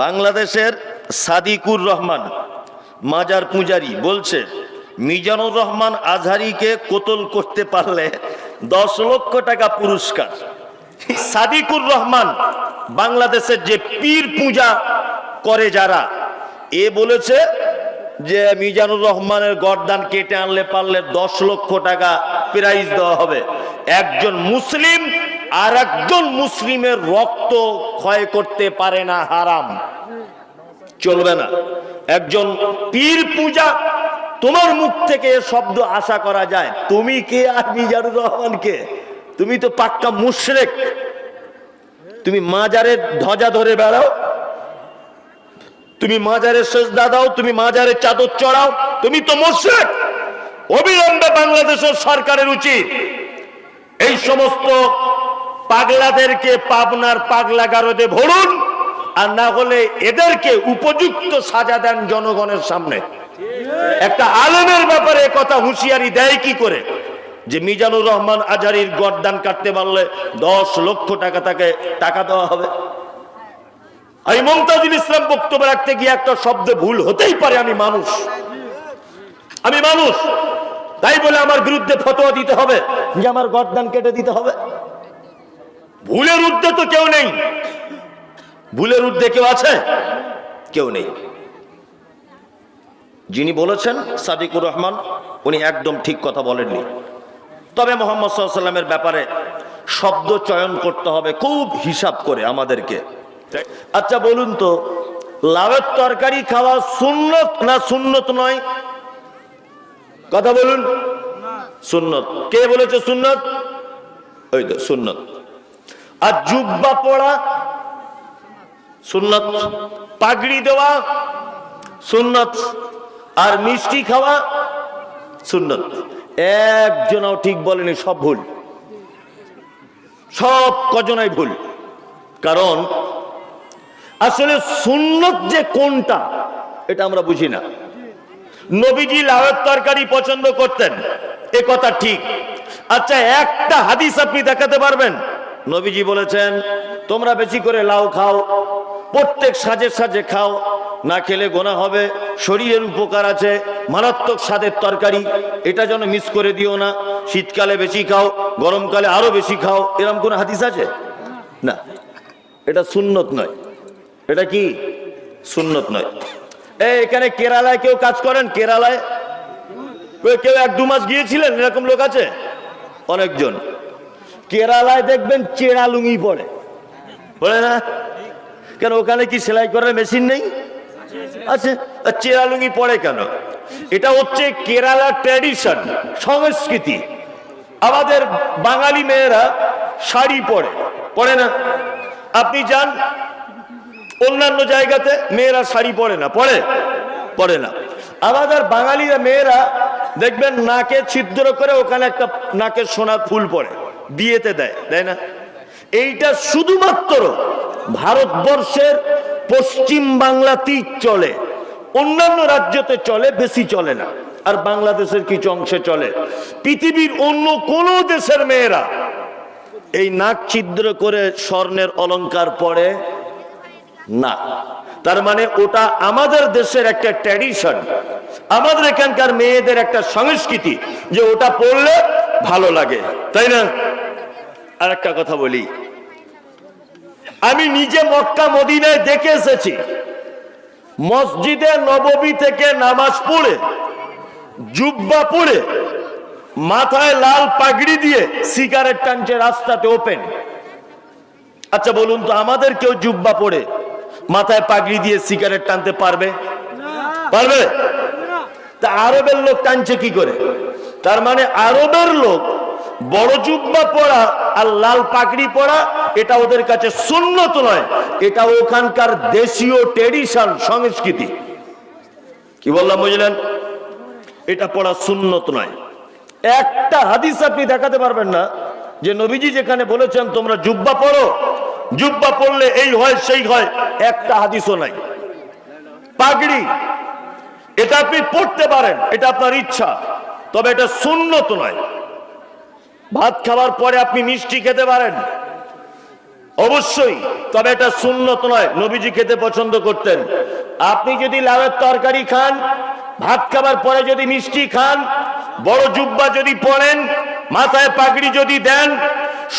বাংলাদেশের সাদিকুর রহমান, মাজার পূজারি, বলছে, মিজানুর রহমান আজহারিকে কোতল করতে পারলে দশ লক্ষ টাকা পুরস্কার। সাদিকুর রহমান বাংলাদেশের যে পীর পূজা করে যারা, এ বলেছে যে মিজানুর রহমানের গরদান কেটে আনলে পারলে দশ লক্ষ টাকা প্রাইজ দেওয়া হবে। একজন মুসলিম আর একজন মুসলিমের রক্ত ক্ষয় করতে পারে না, হারাম। চলবে না। একজন পীর পূজা, তোমার মুখ থেকে শব্দ আশা করা যায়। তুমি কে আর মিজানুর রহমান কে তুমি তো পাক্কা মুশরেক। তুমি মাজারের ধ্বজা ধরে বেড়াও। তুমি মাজারের সেজদা দাও, তুমি মাজারের চাদর চড়াও। তুমি তো মুশরিক। অবিলম্বে বাংলাদেশের সরকারের উচিত এই সমস্ত পাগলাদেরকে পাবনার পাগলা গারদে ভরুন, আর না হলে এদেরকে উপযুক্ত সাজা দেন জনগণের সামনে। একটা আলেমের ব্যাপারে কথা হুঁশিয়ারি দেয় কি করে? যে মিজানুর রহমান আজারির গরদান কাটতে পারলে দশ লক্ষ টাকা তাকে টাকা দেওয়া হবে। আমি মমতাজুল ইসলাম বক্তব্য রাখতে গিয়ে একটা শব্দ ভুল হতেই পারে, আমি মানুষ। আমি মানুষ। তাই বলে আমার বিরুদ্ধে ফতোয়া দিতে হবে, যে আমার গরদান কেটে দিতে হবে। ভুলের ঊর্ধ্বে তো কেউ নেই। ভুলের ঊর্ধ্বে কেউ আছে? কেউ নেই। যিনি বলেছেন, সাদিকুর রহমান, উনি একদম ঠিক কথা বলেননি। তবে মোহাম্মদ সাল্লামের ব্যাপারে শব্দ চয়ন করতে হবে, খুব হিসাব করে আমাদেরকে। আচ্ছা বলুন তো, লাউয়ের তরকারি খাওয়া সুন্নত না সুন্নত নয়? কথা বলুন। সুন্নত। কে বলেছে সুন্নত? ওই তো, সুন্নত। আর জুব্বা পড়া, সুন্নত, পাগড়ি দেওয়া, সুন্নত। আর মিষ্টি খাওয়া, সুন্নত। একজনও ঠিক বলেনি, সব ভুল। সব কজনাই ভুল। কারণ আসলে সুন্নত যে কোনটা, এটা আমরা বুঝি না। নবীজি লাউয়ের তরকারি পছন্দ করতেন, এ কথা ঠিক। আচ্ছা একটা হাদিস আপনি দেখাতে পারবেন? নবীজি বলেছেন, তোমরা বেশি করে লাউ খাও, প্রত্যেক সাজে সাজে খাও, না খেলে গোনা হবে, শরীরের উপকার আছে, মারাত্মক স্বাদের তরকারি, এটা যেন মিস করে দিও না, শীতকালে বেশি খাও, গরমকালে আরও বেশি খাও, এরকম কোন হাদিস আছে? না, এটা সুন্নত নয়। এটা কি? সুন্নত নয়। এই এখানে কেরালায় কেউ কাজ করেন? কেরালায়? কেউ এক দু মাস গিয়েছিলেন? এরকম লোক আছে? অনেকজন। কেরালায় দেখবেন চেরা লুঙ্গি পরে। পড়ে না? কেন, ওখানে কি সেলাই করার মেশিন নেই? আছে। আর চেরা লুঙ্গি পরে কেন? এটা হচ্ছে কেরালা ট্র্যাডিশন, সংস্কৃতি। আমাদের বাঙালি মেয়েরা শাড়ি পরে। পরে না? আপনি যান, অন্যান্য জায়গাতে মেয়েরা শাড়ি পরে না। পরে? পরে না। আমাদের বাঙালিরা মেয়েরা দেখবেন নাকে ছিদ্র করে ওখানে একটা নাকে সোনা ফুল পরে। বিয়েতে দেয় তাই না? এইটা শুধুমাত্র ভারতবর্ষের পশ্চিম বাংলাতেই চলে। অন্যান্য রাজ্যতে চলে, বেশি চলে না। আর বাংলাদেশের কিছু অংশে চলে। পৃথিবীর অন্য কোনো দেশের মেয়েরা এই নাক ছিদ্র করে স্বর্ণের অলংকার পরে না। তার মানে ওটা আমাদের দেশের একটা ট্র্যাডিশন আমাদের এখানকার মেয়েদের একটা সংস্কৃতি যে ওটা পড়লে ভালো লাগে, তাই না? আর একটা কথা বলি। আমি নিজে মক্কা মদিনায় দেখে এসেছি। মসজিদে নববী থেকে নামাজ পড়ে, জুব্বা পড়ে, মাথায় লাল পাগড়ি দিয়ে সিগারেট টানছে রাস্তাতে ওপেন। আচ্ছা বলুন তো, আমাদের কেউ জুব্বা পড়ে, মাথায় পাগড়ি দিয়ে সিগারেট টানতে পারবে? পারবে? তা আরবের লোক টানছে কি করে? তার মানে আরবের লোক বড় জুব্বা পড়া আর লাল পাগড়ি পড়া, এটা ওদের কাছে সুন্নত নয়। এটা ওখানকার দেশীয় ট্রেডিশন, সংস্কৃতি। কি বললাম, বুঝলেন? এটা পড়া সুন্নত নয়। একটা হাদিস আপনি দেখাতে পারবেন না, যে নবীজি যেখানে বলেছেন, তোমরা জুব্বা পড়ো। জুব্বা পড়লে এই হয়, সেই হয়, একটা হাদিসও নাই। পাগড়ি, এটা আপনি পড়তে পারেন, এটা আপনার ইচ্ছা, তবে এটা সুন্নত নয়। ভাত খাওয়ার পরে আপনি মিষ্টি খেতে পারেন। অবশ্যই, তবে এটা সুন্নত নয়, নবীজি খেতে পছন্দ করতেন। আপনি যদি লাউয়ের তরকারি খান, ভাত খাবার পরে যদি মিষ্টি খান, বড় জুব্বা যদি পড়েন, মাথায় পাগড়ি যদি দেন,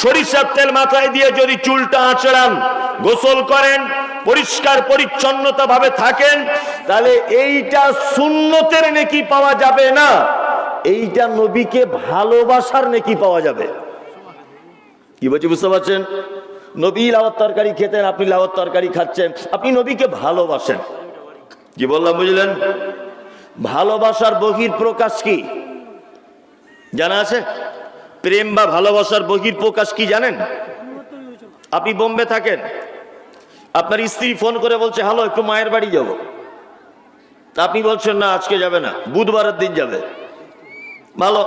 সরিষার তেল মাথায় দিয়ে যদি চুলটা আঁচড়ান, গোসল করেন, পরিষ্কার পরিচ্ছন্নতা ভাবে থাকেন, তাহলে এইটা সুন্নতের নেকি পাওয়া যাবে না। এইটা নবীকে ভালোবাসার নেকি পাওয়া যাবে। কি বলছি বুঝতে পারছেন? নবী লাওয়ার তরকারি খেতেন, আপনি লাওয়ার তরকারি খাচ্ছেন, আপনি নবীকে ভালোবাসেন। কি বললাম, বুঝলেন? ভালোবাসার বহির প্রকাশ কি? জানা আছে? প্রেম বা ভালোবাসার বহির প্রকাশ কি জানেন? আপনি বোম্বে থাকেন, আপনার স্ত্রী ফোন করে বলছে, হ্যালো, একটু মায়ের বাড়ি যাব। আপনি বলছেন, না, আজকে যাবে না, বুধবারের দিন যাবে। ভালো,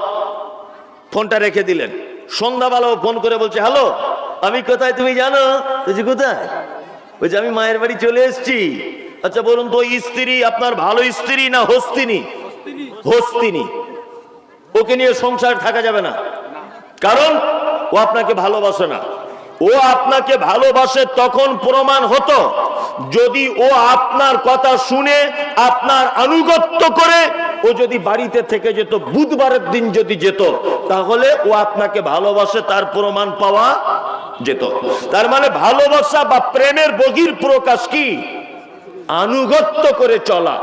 ফোনটা রেখে দিলেন। সন্ধ্যাবেলাও ফোন করে বলছে, হ্যালো, আমি কোথায় তুমি জানো? বলছি কোথায়? বলছে, আমি মায়ের বাড়ি চলে এসছি। আচ্ছা বলুন তো, স্ত্রী আপনার ভালো স্ত্রী না হস্তিনী? হস্তিনী। ওকে নিয়ে সংসার থাকা যাবে না। কারণ ও আপনাকে ভালোবাসে না। ও আপনাকে ভালোবাসে তখন প্রমাণ হতো। যদি ও আপনার কথা শুনে, আপনার আনুগত্য করে, ও যদি বাড়িতে থেকে যেত, বুধবারের দিন যদি যেত, তাহলে ও আপনাকে ভালোবাসে, তার প্রমাণ পাওয়া যেত। তার মানে ভালোবাসা বা প্রেমের বহির প্রকাশ কি? আনুগত্য করে চলা,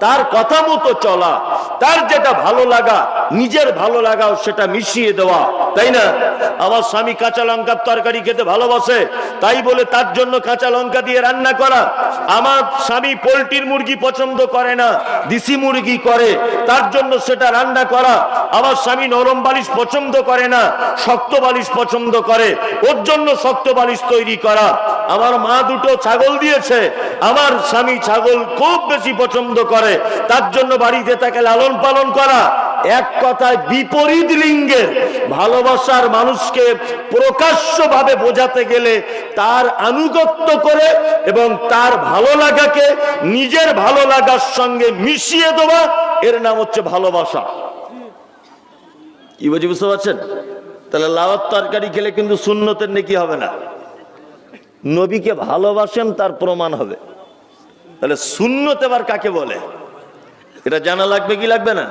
তার কথা মতো চলা, তার যেটা ভালো লাগা নিজের ভালো লাগাও, সেটা মিশিয়ে দেওয়া, তাই না? আমার স্বামী কাঁচা লঙ্কার তরকারি খেতে ভালোবাসে, তাই বলে তার জন্য কাঁচা লঙ্কা দিয়ে রান্না করা। আমার স্বামী পোলট্রির মুরগি পছন্দ করে না, দেশি মুরগি করে, তার জন্য সেটা রান্না করা। আমার স্বামী নরম বালিশ পছন্দ করে না, শক্ত বালিশ পছন্দ করে, ওর জন্য শক্ত বালিশ তৈরি করা। আমার মা দুটো ছাগল দিয়েছে, আমার স্বামী ছাগল খুব বেশি পছন্দ করে, তার জন্য বাড়িতে তাকে লালন পালন করা। এক কথায় বিপরীত লিঙ্গের ভালোবাসার মানুষকে প্রকাশ্যভাবে বোঝাতে গেলে তার আনুগত্য করে এবং তার ভালো লাগাকে নিজের ভালো লাগার সঙ্গে মিশিয়ে দেওয়া, এর নাম হচ্ছে ভালোবাসা। কি বুঝি বুঝতে পারছেন? তাহলে লাওয়ার তরকারি খেলে কিন্তু শূন্যতের নেকি হবে না। নবীকে ভালোবাসেন, তার প্রমাণ হবে। তাহলে শূন্যতে এবার কাকে বলে? এটা জানা লাগবে কি লাগবে না?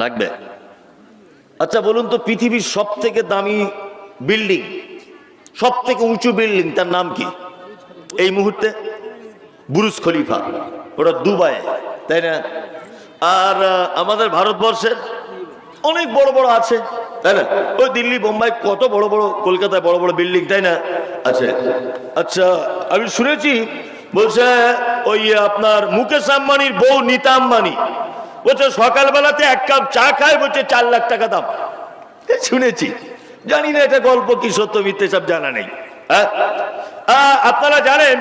লাগবে। আচ্ছা বলুন তো, পৃথিবীর সব থেকে দামি বিল্ডিং সব থেকে উঁচু বিল্ডিং, তার নাম কি? এই মুহূর্তে বুরুজ খলিফা, ওটা দুবাই তাই না? আর আমাদের ভারতবর্ষের অনেক বড় বড় আছে, তাই না? ওই দিল্লি, বোম্বাই, কত বড় বড়, কলকাতায় বড় বড় বিল্ডিং, তাই না? আচ্ছা আচ্ছা আমি শুনেছি, বলছে, ওই আপনার মুকেশ আম্বানির বউ নিতা আম্বানি বলছে সকালবেলাতে এক কাপ চা খায় বলছে চার লাখ টাকা দাম। শুনেছি। জানি না এটা গল্প কি সত্য মিথ্যে সব জানা নেই। হ্যাঁ? আহ, আপনারা জানেন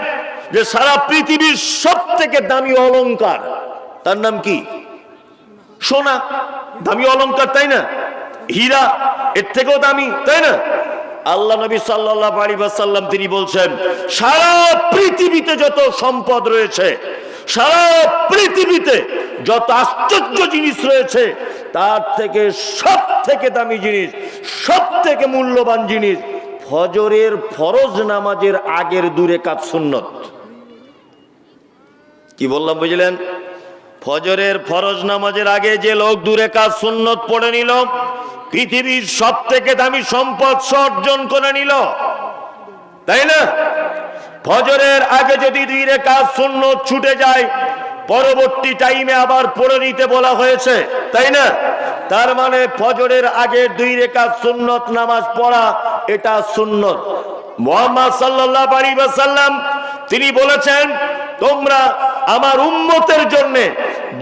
যে সারা পৃথিবীর সব থেকে দামি অলংকার তার নাম কি? সোনা। দামি অলংকার তাই না? হীরা এর থেকেও দামি তাই না? আল্লাহ নবী সাল্লাহ আলী সাল্লাম তিনি বলছেন সারা পৃথিবীতে যত সম্পদ রয়েছে সারা পৃথিবীতে যত আশ্চর্য জিনিস রয়েছে, তার থেকে সব থেকে দামি জিনিস সব থেকে মূল্যবান জিনিস, ফজরের ফরজ নামাজের আগের দূরে কাজ সুন্নত। কি বললাম, বুঝলেন? ফজরের ফরজ নামাজের আগে যে লোক দূরে কাজ সুন্নত পড়ে নিল, পৃথিবীর সব থেকে দামি সম্পদ অর্জন করে নিল। তাই না? ফজরের আগে যদি দুই রেখা শূন্য ছুটে যায়, পরবর্তী টাইমে আবার পড়ে নিতে বলা হয়েছে, তাই না? তার মানে ফজরের আগে দুই রেখা সুন্নত, নামাজ পড়া, এটা সুন্নত। মোহাম্মদ সাল্লাহ আলী সাল্লাম তিনি বলেছেন, তোমরা আমার উম্মতের জন্য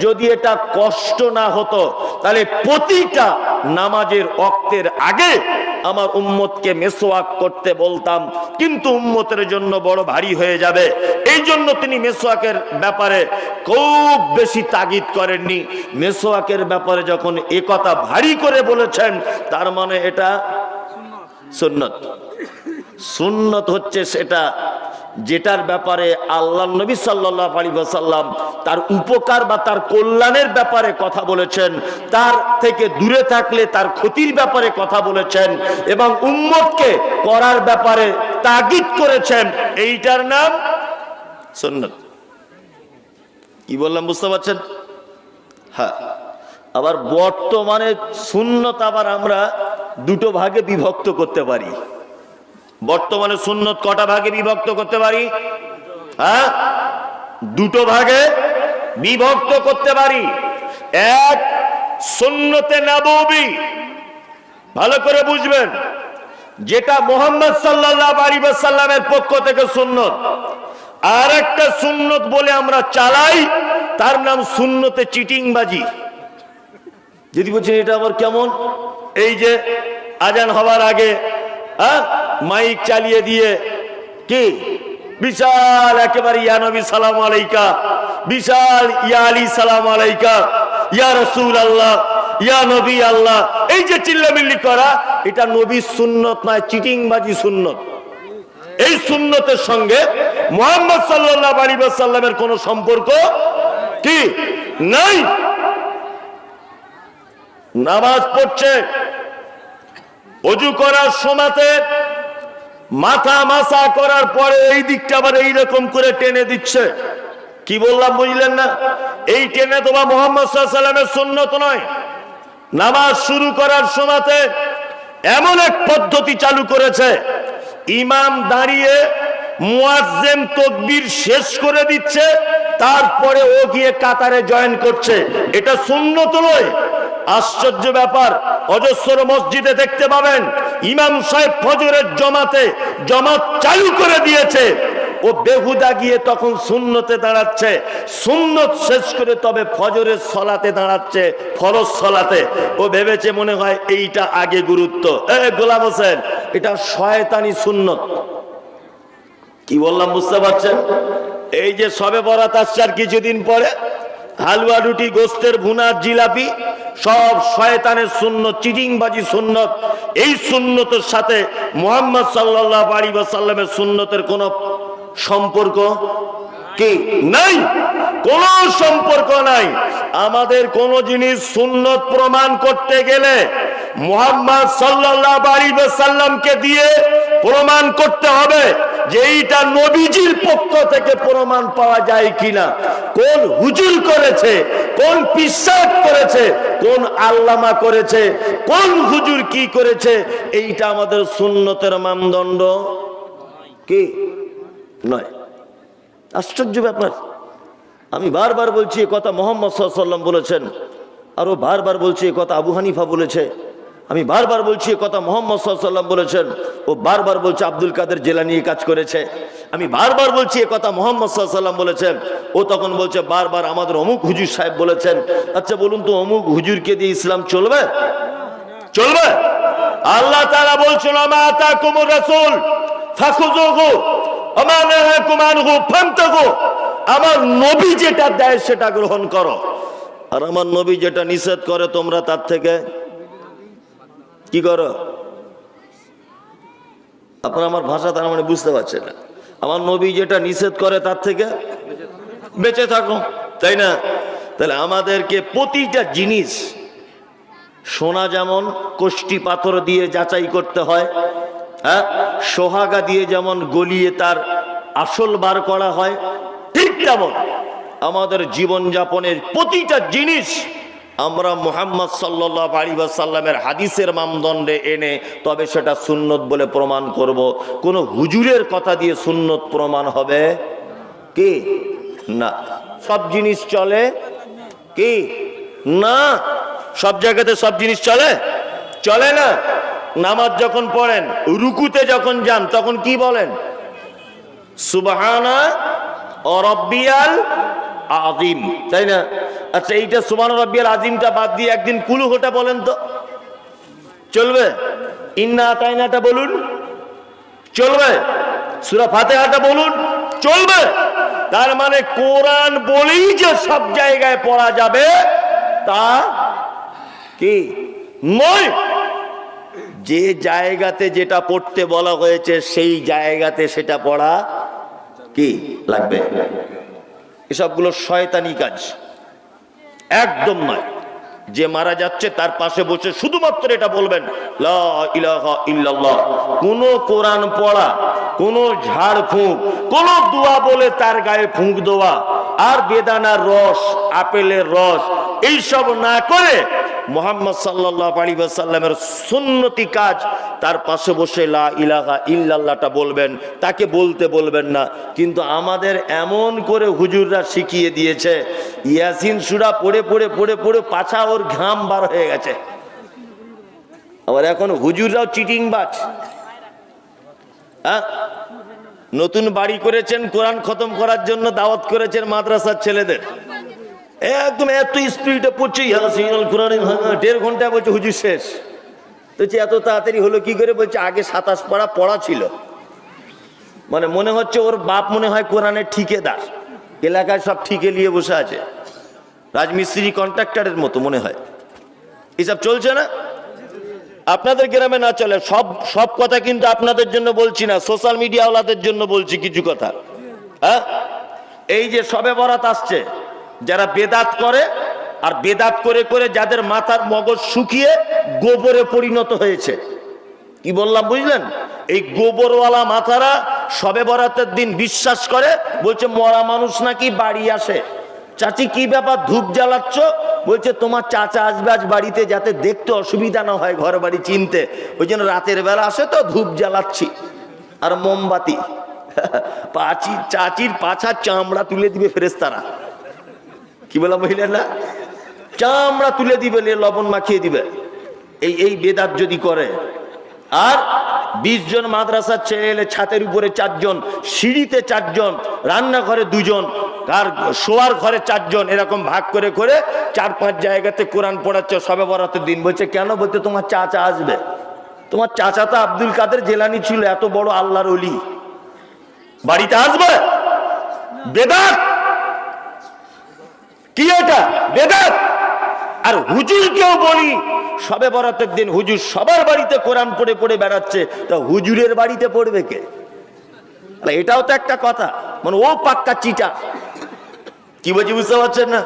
যদি এটা কষ্ট না হতো, তাহলে প্রতিটা নামাজের অক্তের আগে আমার উম্মতকে মেসোয়াক করতে বলতাম, কিন্তু উম্মতের জন্য বড় ভারী হয়ে যাবে। এই জন্য তিনি মেসোয়াকের ব্যাপারে খুব বেশি তাগিদ করেননি। মেসোয়াকের ব্যাপারে যখন একথা ভারী করে বলেছেন, তার মানে এটা সুন্নত। সুন্নত হচ্ছে সেটা যেটার ব্যাপারে আল্লাহ নবী সাল্লাহ আলী সাল্লাম তার উপকার বা তার কল্যাণের ব্যাপারে কথা বলেছেন, তার থেকে দূরে থাকলে তার ক্ষতির ব্যাপারে কথা বলেছেন এবং উম্মতকে করার ব্যাপারে তাগিদ করেছেন, এইটার নাম সুন্নত। কি বললাম বুঝতে পারছেন? হ্যাঁ। আবার বর্তমানে সুন্নত আবার আমরা দুটো ভাগে বিভক্ত করতে পারি। বর্তমানে সুন্নত কটা ভাগে বিভক্ত করতে পারি? হ্যাঁ? দুটো ভাগে বিভক্ত করতে পারি। এক, সুন্নতে নববী। ভালো করে বুঝবেন। যেটা মোহাম্মদ সাল্লাহ আলী সাল্লামের পক্ষ থেকে সুন্নত। আর একটা সুন্নত বলে আমরা চালাই, তার নাম সুন্নতে চিটিংবাজি। যদি বলছেন এটা আবার কেমন? এই যে আজান হওয়ার আগে হ্যাঁ? মাইক চালিয়ে দিয়ে কি? বিশাল একেবারে ইয়া নবী সালাম আলাইকা। বিশাল ইয়া আলী সালাম আলাইকা। ইয়া রসুল আল্লাহ ইয়া নবী আল্লাহ। এই যে চিল্লামিল্লি করা, এটা নবী সুন্নত নয়, চিটিংবাজি সুন্নত। এই সুন্নতের সঙ্গে মোহাম্মদ সাল্লাহ আলী সাল্লামের কোন সম্পর্ক কি? নাই। নামাজ পড়ছে, অজু করার সময়তে মাথা মাসা করার পরে এই দিকটা আবার এইরকম করে টেনে দিচ্ছে। কি বললাম বুঝলেন না? এই টেনে তোমার মোহাম্মদ সাল্লামের সুন্নত নয়। নামাজ শুরু করার সময়তে এমন এক পদ্ধতি চালু করেছে। ইমাম দাঁড়িয়ে মুয়াজ্জেম তকবীর শেষ করে দিচ্ছে, তারপরে ও গিয়ে কাতারে জয়েন করছে। এটা সুন্নত নয়। আশ্চর্য ব্যাপার। অজস্র মসজিদে দেখতে পাবেন ইমাম সাহেব ফজরের জমাতে জমাত চালু করে দিয়েছে। ও বেহুদা গিয়ে তখন শূন্যতে দাঁড়াচ্ছে। সুন্নত শেষ করে তবে ফজরের সলাতে দাঁড়াচ্ছে, ফরজ সলাতে। ও ভেবেছে মনে হয় এইটা আগে গুরুত্ব। এ, গোলাম হোসেন, এটা শয়তানি সুন্নত। কি বললাম, বুঝতে পারছেন? এই যে সবে বরাত আসছে আর কিছুদিন পরে হালুয়া রুটি, গোস্তের ভুনার জিলাপি, সব শয়তানের শূন্য চিটিংবাজি সুন্নত। এই সুন্নতের সাথে মোহাম্মদ সাল্লাহ আলী সাল্লামের সুন্নতের কোন সম্পর্ক কি নাই? কোন সম্পর্ক নাই। আমাদের কোন জিনিস সুন্নত প্রমাণ করতে গেলে মোহাম্মদ সাল্লাহ আলী সাল্লামকে দিয়ে প্রমাণ করতে হবে যে এইটা নবীজির পক্ষ থেকে প্রমাণ পাওয়া যায় কিনা। কোন হুজুর করেছে, কোন পিসাব করেছে, কোন আল্লামা করেছে, কোন হুজুর কি করেছে, এইটা আমাদের সুন্নতের মানদণ্ড কি? নয়। আশ্চর্য ব্যাপার। আমি বারবার বলছি কথা মোহাম্মদ সাল্লাম বলেছেন, আরও বারবার বলছি কথা আবু হানিফা বলেছে। আমি বারবার বলছি কথা মোহাম্মদ সাল্লাম বলেছেন। ও বারবার বলছে, আব্দুল কাদের জেলা নিয়ে কাজ করেছে। আমি বারবার বলছি কথা মোহাম্মদ সাল্লাম বলেছেন। ও তখন বলছে, বারবার আমাদের অমুক হুজুর সাহেব বলেছেন আচ্ছা বলুন তো, অমুক হুজুরকে দিয়ে ইসলাম চলবে? চলবে? আল্লাহ তারা বলছিল আমার নবী যেটা দেয়, সেটা গ্রহণ করো। আর আমার নবী যেটা নিষেধ করে তোমরা তার থেকে কি করো? আপনারা আমার ভাষা তার মানে বুঝতে পারছেন না। আমার নবী যেটা নিষেধ করে তার থেকে বেঁচে থাকো, তাই না? তাহলে আমাদেরকে প্রতিটা জিনিস, সোনা যেমন কোষ্টি পাথর দিয়ে যাচাই করতে হয় হ্যাঁ? সোহাগা দিয়ে যেমন গলিয়ে তার আসল বার করা হয়, ঠিক তেমন আমাদের জীবনযাপনের প্রতিটা জিনিস আমরা মোহাম্মদ সাল্লাহ আলী সাল্লামের হাদিসের মানদণ্ডে এনে তবে সেটা সুন্নত বলে প্রমাণ করব। কোন হুজুরের কথা দিয়ে সুন্নত প্রমাণ হবে? কি? না। সব জিনিস চলে? কি? না। সব জায়গাতে সব জিনিস চলে? চলে না। নামাজ যখন পড়েন, রুকুতে যখন যান, তখন কি বলেন? সুবাহানা অরব্বিয়াল আজিম তাই না? আচ্ছা এইটা সুবান রব্বিয়াল আজিমটা বাদ দিয়ে একদিন কুলু হোটা বলেন তো। চলবে? ইন্না তাইনাটা বলুন। চলবে? সুরা ফাতেহাটা বলুন। চলবে? তার মানে কোরআন বলেই যে সব জায়গায় পড়া যাবে, তা কি? নয়। যে জায়গাতে যেটা পড়তে বলা হয়েছে, সেই জায়গাতে সেটা পড়া কি? লাগবে। এসবগুলো শয়তানি কাজ। একদম নয়। যে মারা যাচ্ছে তার পাশে বসে শুধুমাত্র এটা বলবেন কোন কোরআন পড়া, কোন ঝাড় ফুঁক, কোন দোয়া বলে তার গায়ে ফুঁক দেওয়া, আর বেদানার রস, আপেলের রস, এইসব না করে মোহাম্মদ সাল্লাহ আলী সাল্লামের সুন্নতি কাজ, তার পাশে বসে লা ইলাহা ইল্লাল্লাহটা বলবেন, তাকে বলতে বলবেন না। কিন্তু আমাদের এমন করে হুজুররা শিখিয়ে দিয়েছে, ইয়াসিন সুরা পড়ে পড়ে পড়ে পড়ে পাছা ওর ঘাম বার হয়ে গেছে। আবার এখন হুজুররাও চিটিং বাজ। হ্যাঁ? নতুন বাড়ি করেছেন, কোরআন খতম করার জন্য দাওয়াত করেছেন মাদ্রাসার ছেলেদের। একদম এত স্পিডে পড়ছে ইয়াসিনুল কোরআন দেড় ঘণ্টা বলছে, হুজুর, শেষ। বলছে, এত তাড়াতাড়ি হলো কি করে? বলছে, আগে সাতাশ পাড়া পড়া ছিল। মানে মনে হচ্ছে ওর বাপ মনে হয় কোরআনের ঠিকেদার। এলাকায় সব ঠিকে নিয়ে বসে আছে। রাজমিস্ত্রি, কন্ট্রাক্টরের মতো মনে হয়। এসব চলছে না? আপনাদের গ্রামে না চলে, সব সব কথা কিন্তু আপনাদের জন্য বলছি না, সোশ্যাল মিডিয়াওয়ালাদের জন্য বলছি কিছু কথা। হ্যাঁ? এই যে সবে বরাত আসছে যারা বেদাত করে, আর বেদাত করে করে যাদের মাথার মগজ শুকিয়ে গোবরে পরিণত হয়েছে। কি বললাম বুঝলেন? এই গোবরওয়ালা মাথারা সবে বরাতের দিন বিশ্বাস করে, বলছে, মরা মানুষ নাকি বাড়ি আসে। চাচি, কি ব্যাপার, ধূপ জ্বালাচ্ছ? বলছে, তোমার চাচা আসবে আজ বাড়িতে যাতে দেখতে অসুবিধা না হয় ঘর বাড়ি চিনতে। ওই জন্য রাতের বেলা আসে তো, ধূপ জ্বালাচ্ছি। আর মোমবাতি। পাচি, চাচির পাছার চামড়া তুলে দিবে ফেরেস্তারা কি বলা মহিলারা চামড়া তুলে দিবে, নিয়ে লবণ মাখিয়ে দিবে। এই এই বেদাত যদি করে, আর বিশ জন মাদ্রাসার ছেলে এলে ছাতের উপরে চারজন, সিঁড়িতে চারজন, রান্নাঘরে দুজন, আর শোয়ার ঘরে চারজন, এরকম ভাগ করে করে চার পাঁচ জায়গাতে কোরআন পড়াচ্ছে, সবে বরাতের দিন বলছে, কেন বলতে তোমার চাচা আসবে? তোমার চাচা তো আব্দুল কাদের জেলানি ছিল, এত বড় আল্লাহর অলি বাড়িতে আসবে? বেদাত! কি এটা? বেদাত? আর হুজুরকেও বলি, সবে বরাতের দিন হুজুর সবার বাড়িতে কোরআন পড়ে পড়ে বেড়াচ্ছে, তা হুজুরের বাড়িতে পড়বে কে? এটাও তো একটা কথা মানে ও পাক্কা চিটা। কি বলছি বুঝতে পারছেন না?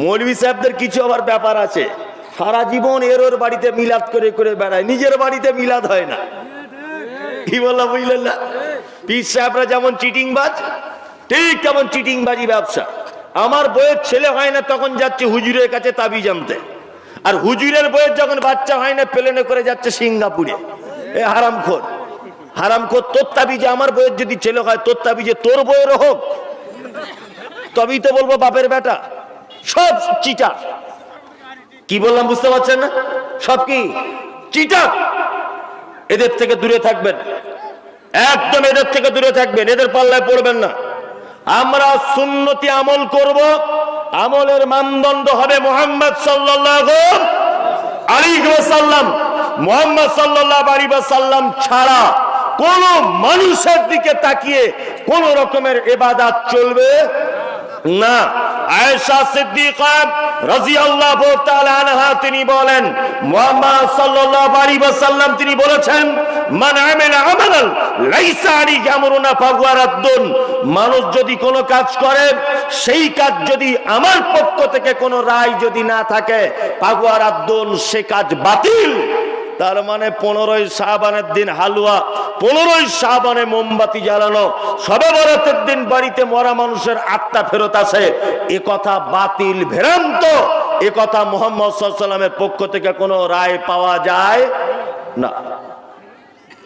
মৌলভী সাহেবদের কিছু আবার ব্যাপার আছে। সারা জীবন এর ওর বাড়িতে মিলাদ করে করে বেড়ায়, নিজের বাড়িতে মিলাদ হয় না। কি বললাম, বুঝলেন না? পীর সাহেবরা যেমন চিটিং বাজ ঠিক তেমন চিটিং বাজি ব্যবসা। আমার বইয়ের ছেলে হয় না, তখন যাচ্ছে হুজুরের কাছে তাবি জানতে আর হুজুরের বইয়ের যখন বাচ্চা হয় না, প্লেনে করে যাচ্ছে সিঙ্গাপুরে। এ হারামখোর। হারামখোর, তোর তাবিজে আমার বইয়ের যদি ছেলে হয়, তোর তাবিজে তোর বইয়েরও হোক। তবেই তো বলব বাপের বেটা। সব চিটা কি বললাম বুঝতে পারছেন না? সব কি? চিটা এদের থেকে দূরে থাকবেন। একদম এদের থেকে দূরে থাকবেন। এদের পাল্লায় পড়বেন না। আমরা সুন্নতি আমল করব। আমলের মানদণ্ড হবে মোহাম্মদ সাল্লাহ আলাইহি সাল্লাম মোহাম্মদ সাল্লাহ আলাইহি সাল্লাম ছাড়া কোন মানুষের দিকে তাকিয়ে কোন রকমের এবাদাত চলবে না। আয়েশা সিদ্দিকা রাদিয়াল্লাহু তাআলা আনহা তিনি বলেন, মুহাম্মদ সাল্লাল্লাহু আলাইহি ওয়াসাল্লাম তিনি বলেছেন, মান আমিলা আমালান লাইসা আলাইহি আমরুনা ফাহুয়া রাদ্দুন মানুষ যদি কোনো কাজ করে, সেই কাজ যদি আমার পক্ষ থেকে কোনো রায় যদি না থাকে ফাহুয়া রাদ্দুন সে কাজ বাতিল। তার মানে পনেরোই শাহবানের দিন হালুয়া, পনেরোই শাহবানে মোমবাতি জ্বালানো, সবে বরাতের দিন বাড়িতে মরা মানুষের আত্মা ফেরত আসে। এ কথা বাতিল ভেরান্ত, এ কথা মোহাম্মদ সাল্লামের পক্ষ থেকে কোনো রায় পাওয়া যায় না।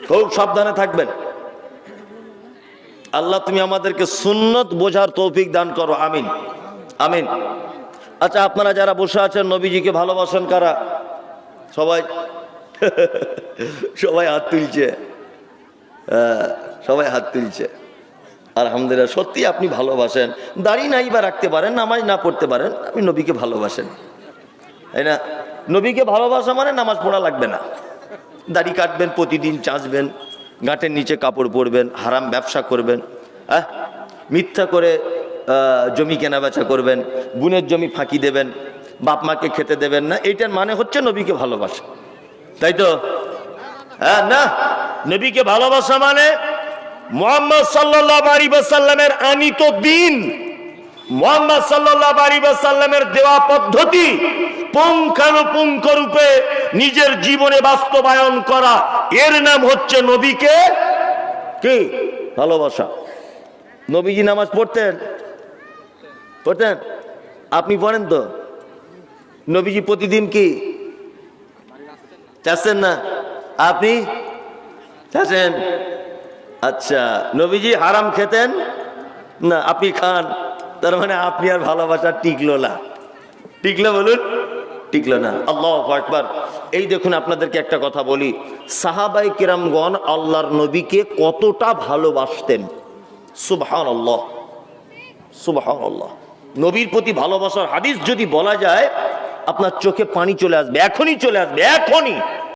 খুব সাবধানে থাকবেন। আল্লাহ তুমি আমাদেরকে সুন্নত বোঝার তৌফিক দান করো, আমিন। আমিন। আচ্ছা আপনারা যারা বসে আছেন, নবীজিকে ভালোবাসেন কারা? সবাই সবাই হাত তুলছে। হ্যাঁ, সবাই হাত তুলছে। আলহামদুলিল্লাহ সত্যি আপনি ভালোবাসেন। দাড়ি নাই বা রাখতে পারেন নামাজ না পড়তে পারেন আপনি নবীকে ভালোবাসেন। তাই না? নবীকে ভালোবাসা মানে নামাজ পড়া লাগবে না। দাড়ি কাটবেন প্রতিদিন চাঁচবেন গাঁটের নিচে কাপড় পরবেন হারাম ব্যবসা করবেন হ্যাঁ মিথ্যা করে জমি কেনা বেচা করবেন বুনের জমি ফাঁকি দেবেন বাপ মাকে খেতে দেবেন না এইটার মানে হচ্ছে নবীকে ভালোবাসা। তাই তো হ্যাঁ না। নবীকে ভালোবাসা মানে মোহাম্মদ সাল্লাহ আলী সাল্লামের আনিত দিন। মোহাম্মদ সাল্লাহ আলী সাল্লামের দেওয়া পদ্ধতি পুঙ্খানুপুঙ্খ রূপে নিজের জীবনে বাস্তবায়ন করা। এর নাম হচ্ছে নবীকে কি? ভালোবাসা। নবীজি নামাজ পড়তেন? পড়তেন? আপনি পড়েন তো? নবীজি প্রতিদিন কি চাচ্ছেন না? আপনি? চাচ্ছেন? আচ্ছা নবীজি হারাম খেতেন? না, আপনি খান। তার মানে আপনি আর ভালোবাসা টিকলো না। টিকলো বলুন? টিকলো না। আল্লাহ একবার এই দেখুন, আপনাদেরকে একটা কথা বলি। সাহাবাই কিরামগণ আল্লাহর নবীকে কতটা ভালোবাসতেন। সুবহান আল্লাহ সুবহান আল্লাহ নবীর প্রতি ভালোবাসার হাদিস যদি বলা যায় আপনার চোখে পানি চলে আসবে এখনই চলে আসবে এখনই।